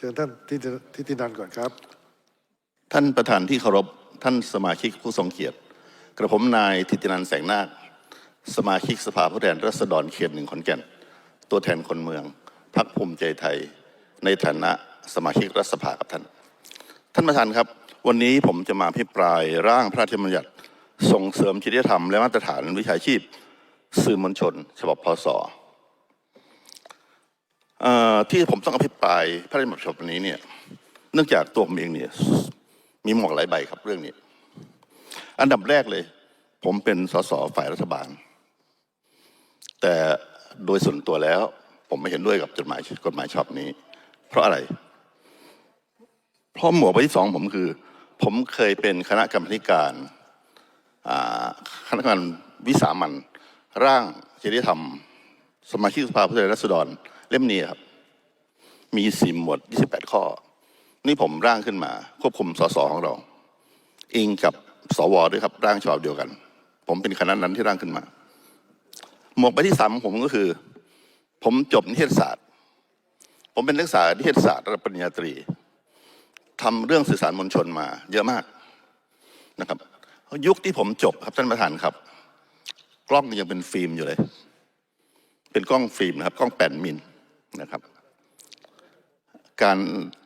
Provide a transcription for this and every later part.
เชิญท่านทิติทิตินันก่อนครับ ท่านประธานที่เคารพท่านสมาชิกผู้ทรงเกียรติ กระผมนายทิตินันแสงนาค สมาชิกสภาผู้แทนราษฎรเขตหนึ่งขอนแก่น ตัวแทนคนเมืองพรรคภูมิใจไทย ในฐานะสมาชิกรัฐสภากับท่าน ท่านประธานครับ วันนี้ผมจะมาพิปรายร่างพระราชบัญญัติส่งเสริมจริยธรรมและมาตรฐานวิชาชีพ สื่อมวลชน ฉบับพศ ที่ผมต้องอภิปรายพระราชบัญญัติฉบับนี้เนี่ยเนื่องจากตัวผมเองเนี่ยมีหมวกหลายใบครับเรื่องนี้ อันดับแรกเลย ผมเป็นสสฝ่ายรัฐบาล แต่โดยส่วนตัวแล้ว ผมไม่เห็นด้วยกับจดหมายกฎหมายฉบับนี้ เพราะอะไร เพราะหมวกใบที่สองผมคือ ผมเคยเป็นคณะกรรมการคณะกรรมการวิสามันร่างจริยธรรม สมาชิกสภาผู้แทนราษฎร เล่มนี้ครับ มีสี่หมวด28 ข้อ นี่ผมร่างขึ้นมา ควบคุมสสของเรา อิงกับสวด้วยครับ ร่างฉบับเดียวกัน ผมเป็นคณะนั้นที่ร่างขึ้นมา หมวกใบที่สามผมก็คือ ผมจบนิเทศศาสตร์ ผมเป็นนักศึกษานิเทศศาสตร์ระดับปริญญาตรีทำเรื่องสื่อสารมวลชนมา เยอะมากนะครับยุคที่ผมจบครับท่านประธานครับ กล้องยังเป็นฟิล์มอยู่เลย เป็นกล้องฟิล์มนะครับ กล้องแปดมิล นะครับ การ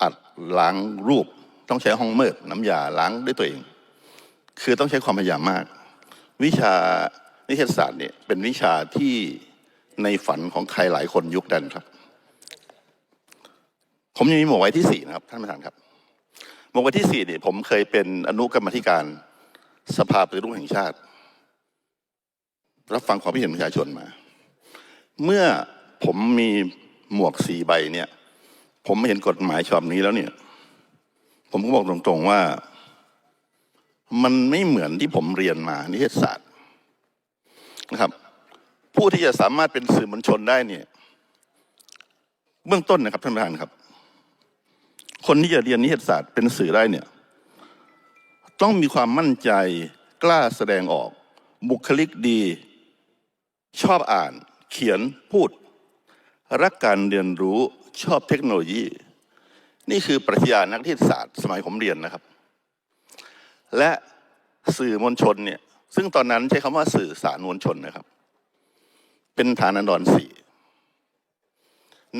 อัดล้างรูปต้องใช้ห้องมืดน้ำยาล้างด้วยตัวเอง คือต้องใช้ความพยายามมาก วิชานิเทศศาสตร์เนี่ยเป็นวิชาที่ในฝันของใครหลายคนยุคนั้นครับ ผมยังมีหมวกไว้ที่สี่นะครับ ท่านประธานครับ หมวกไว้ที่สี่เนี่ยผมเคยเป็นอนุกรรมธิการสภาปฏิรูปแห่งชาติ รับฟังความคิดเห็นประชาชนมา เมื่อผมมี หมวกสี่ใบเนี่ย ผมไม่เห็นกฎหมายฉบับนี้แล้วเนี่ย ผมก็บอกตรงๆว่า มันไม่เหมือนที่ผมเรียนมานิเทศศาสตร์นะครับ ผู้ที่จะสามารถเป็นสื่อมวลชนได้เนี่ย เบื้องต้นนะครับท่านประธานครับ คนที่จะเรียนนิเทศศาสตร์เป็นสื่อได้เนี่ย ต้องมีความมั่นใจกล้าแสดงออก บุคลิกดี ชอบอ่าน เขียนพูด รักการเรียนรู้ชอบเทคโนโลยี นี่คือปรัชญานักนิเทศศาสตร์สมัยผมเรียนนะครับ และสื่อมวลชนเนี่ยซึ่งตอนนั้นใช้คำว่าสื่อสารมวลชนนะครับ เป็นฐานอันดรสี่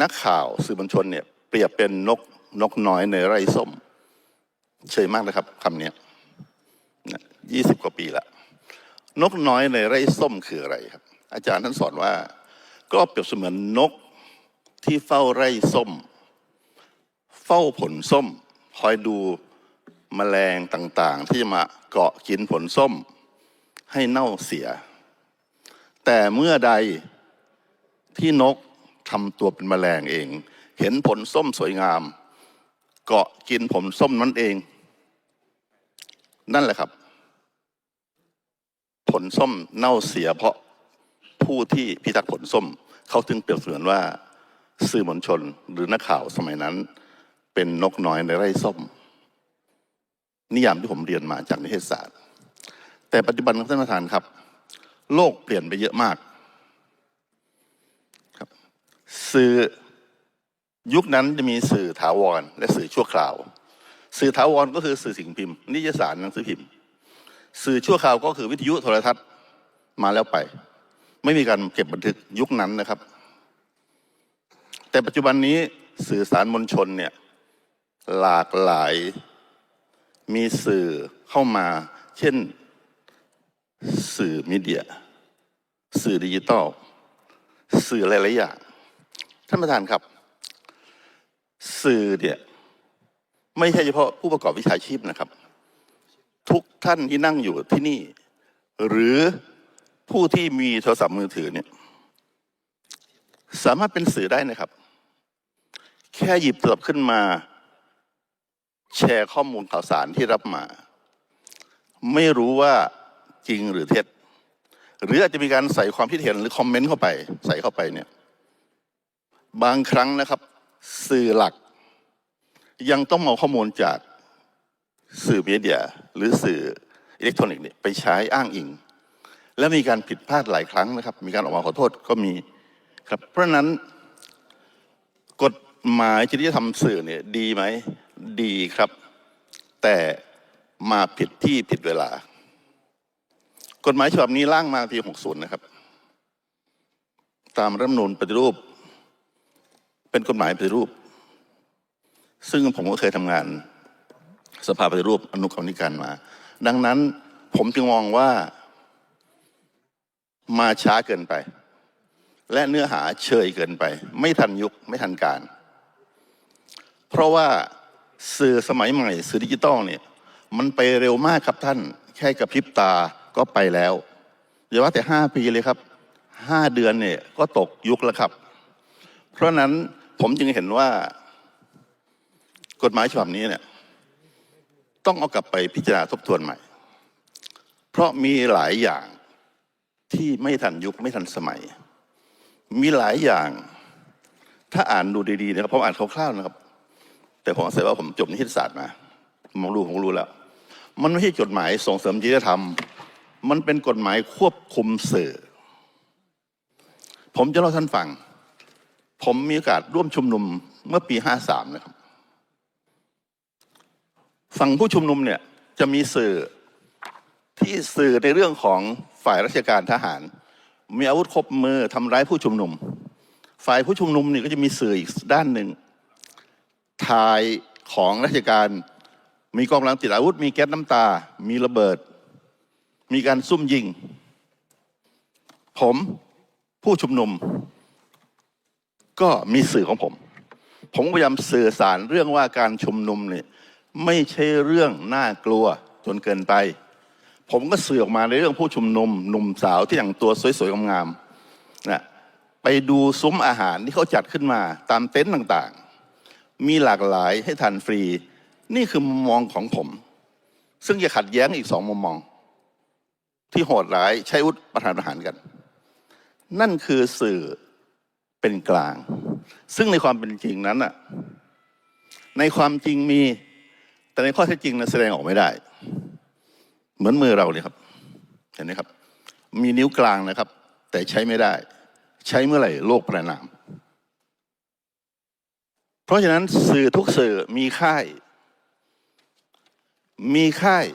นักข่าวสื่อมวลชนเนี่ยเปรียบเป็นนกนกน้อยในไร่ส้ม เฉยมากนะครับคำนี้ยี่สิบกว่าปีละนกน้อยในไร่ส้มคืออะไรครับ อาจารย์ท่านสอนว่า ก็เปรียบเสมือนนก ที่เฝ้าไร่ส้ม เฝ้าผลส้ม คอยดูแมลงต่างๆ ที่มาเกาะกินผลส้ม ให้เน่าเสีย แต่เมื่อใดที่นกทำตัวเป็นแมลงเอง เห็นผลส้มสวยงาม เกาะกินผลส้มนั้นเอง นั่นแหละครับ ผลส้มเน่าเสียเพราะผู้ที่พิทักษ์ผลส้ม เขาถึงเปรียบเสมือนว่า สื่อมวลชนหรือนักข่าวสมัยนั้น เป็นนกน้อยในไร่ส้ม นิยามที่ผมเรียนมาจากนิเทศศาสตร์ แต่ปัจจุบันครับท่านประธานครับ โลกเปลี่ยนไปเยอะมากครับสื่อยุคนั้นจะมีสื่อถาวร และสื่อชั่วคราว สื่อถาวรก็คือสื่อสิ่งพิมพ์ นิยสารหนังสือพิมพ์ สื่อชั่วคราวก็คือวิทยุโทรทัศน์มาแล้วไป ไม่มีการเก็บบันทึกยุคนั้นนะครับ แต่ปัจจุบันนี้สื่อสารมวลชนเนี่ยหลากหลายมีสื่อเข้ามา เช่นสื่อมีเดีย สื่อดิจิตอลสื่อหลายๆอย่างท่านประธานครับ สื่อเนี่ยไม่ใช่เฉพาะผู้ประกอบวิชาชีพนะครับ ทุกท่านที่นั่งอยู่ที่นี่ หรือผู้ที่มีโทรศัพท์มือถือเนี่ย สามารถเป็นสื่อได้นะครับ แค่หยิบโทรศัพท์ขึ้นมา แชร์ข้อมูลข่าวสารที่รับมา ไม่รู้ว่าจริงหรือเท็จ หรืออาจจะมีการใส่ความคิดเห็นหรือคอมเมนต์เข้าไป ใส่เข้าไปเนี่ย บางครั้งนะครับ สื่อหลัก ยังต้องเอาข้อมูลจากสื่อมีเดีย หรือสื่ออิเล็กทรอนิกส์เนี่ยไปใช้อ้างอิง และมีการผิดพลาดหลายครั้งนะครับ มีการออกมาขอโทษก็มีครับ เพราะฉะนั้นกฎ หมายจริยธรรมสื่อเนี่ยดีไหมดีครับ แต่มาผิดที่ผิดเวลา กฎหมายฉบับนี้ร่างมาปี 60 นะครับ ตามรัฐมนูญปฏิรูป เป็นกฎหมายปฏิรูป ซึ่งผมก็เคยทำงานสภาปฏิรูปอนุกรรมธิการมา ดังนั้นผมจึงมองว่ามาช้าเกินไป และเนื้อหาเชยเกินไป ไม่ทันยุคไม่ทันการ เพราะว่าสื่อสมัยใหม่ สื่อดิจิตอลเนี่ยมันไปเร็วมากครับท่าน แค่กระพริบตาก็ไปแล้วอย่าว่าแต่ห้าปีเลยครับห้าเดือนเนี่ยก็ตกยุคแล้วครับ เพราะฉะนั้นผมจึงเห็นว่ากฎหมายฉบับนี้เนี่ยต้องเอากลับไปพิจารณาทบทวนใหม่ เพราะมีหลายอย่างที่ไม่ทันยุคไม่ทันสมัย มีหลายอย่าง ถ้าอ่านดูดีๆนะครับผมอ่านคร่าวๆนะครับ แต่ผมอาศัยว่าผมจบนิเทศศาสตร์มาผมรู้ผมรู้แล้ว มันไม่ใช่จดหมายส่งเสริมจริยธรรม มันเป็นกฎหมายควบคุมสื่อ ผมจะเล่าท่านฟัง ผมมีโอกาสร่วมชุมนุมเมื่อปีห้าสามนะครับฝั่งผู้ชุมนุมเนี่ยจะมีสื่อที่สื่อในเรื่องของฝ่ายราชการทหาร มีอาวุธครบมือทำร้ายผู้ชุมนุม ฝ่ายผู้ชุมนุมนี่ก็จะมีสื่ออีกด้านหนึ่ง ถ่ายของราชการ มีกองกำลังติดอาวุธ มีแก๊สน้ำตา มีระเบิด มีการซุ่มยิง ผมผู้ชุมนุม ก็มีสื่อของผม ผมพยายามสื่อสารเรื่องว่าการชุมนุมเนี่ยไม่ใช่เรื่องน่ากลัวจนเกินไป ผมก็สื่อออกมาในเรื่องผู้ชุมนุมหนุ่มสาวที่แต่งตัวสวยๆงามๆนะไปดูซุ้มอาหารที่เขาจัดขึ้นมาตามเต็นท์ต่างๆ มีหลากหลายให้ทานฟรี นี่คือมุมมองของผม ซึ่งจะขัดแย้งอีกสองมุมมอง ที่โหดร้ายใช้อาวุธประทานอาหารกัน นั่นคือสื่อเป็นกลาง ซึ่งในความเป็นจริงนั้นน่ะในความจริงมี แต่ในข้อเท็จจริงนั้นแสดงออกไม่ได้ เหมือนมือเราเลยครับ เห็นไหมครับ มีนิ้วกลางนะครับ แต่ใช้ไม่ได้ ใช้เมื่อไหร่โลกประนาม เพราะฉะนั้นสื่อทุกสื่อมีค่าย มีค่าย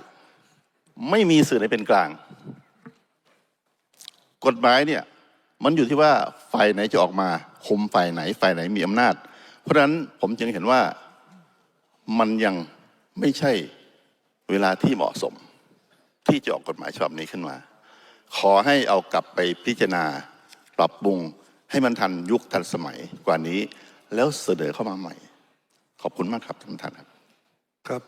ไม่มีสื่อไหนเป็นกลาง กฎหมายเนี่ย มันอยู่ที่ว่าฝ่ายไหนจะออกมาคุมฝ่ายไหน ฝ่ายไหนมีอำนาจ เพราะฉะนั้นผมจึงเห็นว่ามันยังไม่ใช่เวลาที่เหมาะสม ที่จะออกกฎหมายฉบับนี้ขึ้นมา ขอให้เอากลับไปพิจารณา ปรับปรุงให้มันทันยุคทันสมัยกว่านี้ แล้วเสนอเข้ามาใหม่ ขอบคุณมากครับท่านประธานครับครับ